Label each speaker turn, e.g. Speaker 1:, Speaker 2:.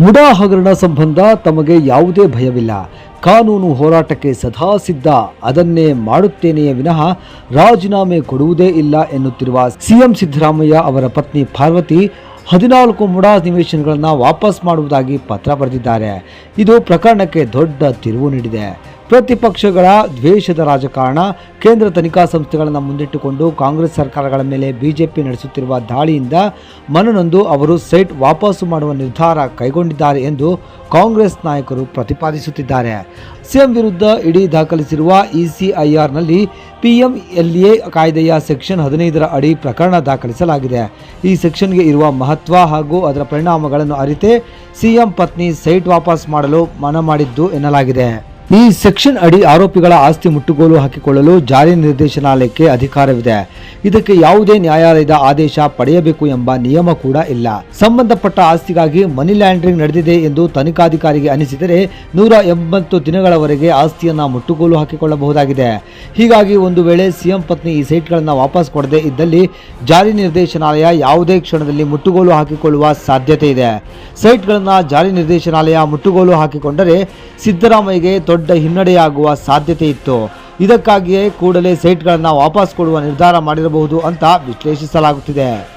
Speaker 1: ಮುಡಾ ಹಗರಣ ಸಂಬಂಧ ತಮಗೆ ಯಾವುದೇ ಭಯವಿಲ್ಲ. ಕಾನೂನು ಹೋರಾಟಕ್ಕೆ ಸದಾ ಸಿದ್ಧ ಅದನ್ನೇ ಮಾಡುತ್ತೇನೆಯೇ ವಿನಃ ರಾಜೀನಾಮೆ ಕೊಡುವುದೇ ಇಲ್ಲ ಎನ್ನುತ್ತಿರುವ ಸಿಎಂ ಸಿದ್ದರಾಮಯ್ಯ ಅವರ ಪತ್ನಿ ಪಾರ್ವತಿ ಹದಿನಾಲ್ಕು ಮುಡಾ ನಿವೇಶನಗಳನ್ನು ವಾಪಸ್ ಮಾಡುವುದಾಗಿ ಪತ್ರ ಬರೆದಿದ್ದಾರೆ. ಇದು ಪ್ರಕರಣಕ್ಕೆ ದೊಡ್ಡ ತಿರುವು ನೀಡಿದೆ. ಪ್ರತಿಪಕ್ಷಗಳ ದ್ವೇಷದ ರಾಜಕಾರಣ, ಕೇಂದ್ರ ತನಿಖಾ ಸಂಸ್ಥೆಗಳನ್ನು ಮುಂದಿಟ್ಟುಕೊಂಡು ಕಾಂಗ್ರೆಸ್ ಸರ್ಕಾರಗಳ ಮೇಲೆ ಬಿಜೆಪಿ ನಡೆಸುತ್ತಿರುವ ದಾಳಿಯಿಂದ ಮನನೊಂದು ಅವರು ಸೈಟ್ ವಾಪಸ್ಸು ಮಾಡುವ ನಿರ್ಧಾರ ಕೈಗೊಂಡಿದ್ದಾರೆ ಎಂದು ಕಾಂಗ್ರೆಸ್ ನಾಯಕರು ಪ್ರತಿಪಾದಿಸುತ್ತಿದ್ದಾರೆ. ಸಿಎಂ ವಿರುದ್ಧ ಇಡಿ ದಾಖಲಿಸಿರುವ ಇಸಿಐಆರ್ನಲ್ಲಿ ಪಿಎಂಎಲ್ಎ ಕಾಯ್ದೆಯ ಸೆಕ್ಷನ್ ಹದಿನೈದರ ಅಡಿ ಪ್ರಕರಣ ದಾಖಲಿಸಲಾಗಿದೆ. ಈ ಸೆಕ್ಷನ್ಗೆ ಇರುವ ಮಹತ್ವ ಹಾಗೂ ಅದರ ಪರಿಣಾಮಗಳನ್ನು ಅರಿತೇ ಸಿಎಂ ಪತ್ನಿ ಸೈಟ್ ವಾಪಸ್ ಮಾಡಲು ಮನ ಮಾಡಿದ್ದು ಎನ್ನಲಾಗಿದೆ. ಈ ಸೆಕ್ಷನ್ ಅಡಿ ಆರೋಪಿಗಳ ಆಸ್ತಿ ಮುಟ್ಟುಗೋಲು ಹಾಕಿಕೊಳ್ಳಲು ಜಾರಿ ನಿರ್ದೇಶನಾಲಯಕ್ಕೆ ಅಧಿಕಾರವಿದೆ. ಇದಕ್ಕೆ ಯಾವುದೇ ನ್ಯಾಯಾಲಯದ ಆದೇಶ ಪಡೆಯಬೇಕು ಎಂಬ ನಿಯಮ ಕೂಡ ಇಲ್ಲ. ಸಂಬಂಧಪಟ್ಟ ಆಸ್ತಿಗಾಗಿ ಮನಿ ಲ್ಯಾಂಡ್ರಿಂಗ್ ನಡೆದಿದೆ ಎಂದು ತನಿಖಾಧಿಕಾರಿಗೆ ಅನಿಸಿದರೆ ನೂರ ಎಂಬತ್ತು ದಿನಗಳವರೆಗೆ ಆಸ್ತಿಯನ್ನ ಮುಟ್ಟುಗೋಲು ಹಾಕಿಕೊಳ್ಳಬಹುದಾಗಿದೆ. ಹೀಗಾಗಿ ಒಂದು ವೇಳೆ ಸಿಎಂ ಪತ್ನಿ ಈ ಸೈಟ್ಗಳನ್ನು ವಾಪಸ್ ಕೊಡದೇ ಇದ್ದಲ್ಲಿ ಜಾರಿ ನಿರ್ದೇಶನಾಲಯ ಯಾವುದೇ ಕ್ಷಣದಲ್ಲಿ ಮುಟ್ಟುಗೋಲು ಹಾಕಿಕೊಳ್ಳುವ ಸಾಧ್ಯತೆ ಇದೆ. ಸೈಟ್ಗಳನ್ನು ಜಾರಿ ನಿರ್ದೇಶನಾಲಯ ಮುಟ್ಟುಗೋಲು ಹಾಕಿಕೊಂಡರೆ ಸಿದ್ದರಾಮಯ್ಯಗೆ ದೊಡ್ಡ ಹಿನ್ನಡೆಯಾಗುವ ಸಾಧ್ಯತೆ ಇತ್ತು. ಇದಕ್ಕಾಗಿಯೇ ಕೂಡಲೇ ಸೈಟ್ಗಳನ್ನು ವಾಪಸ್ ಕೊಡುವ ನಿರ್ಧಾರ ಮಾಡಿರಬಹುದು ಅಂತ ವಿಶ್ಲೇಷಿಸಲಾಗುತ್ತಿದೆ.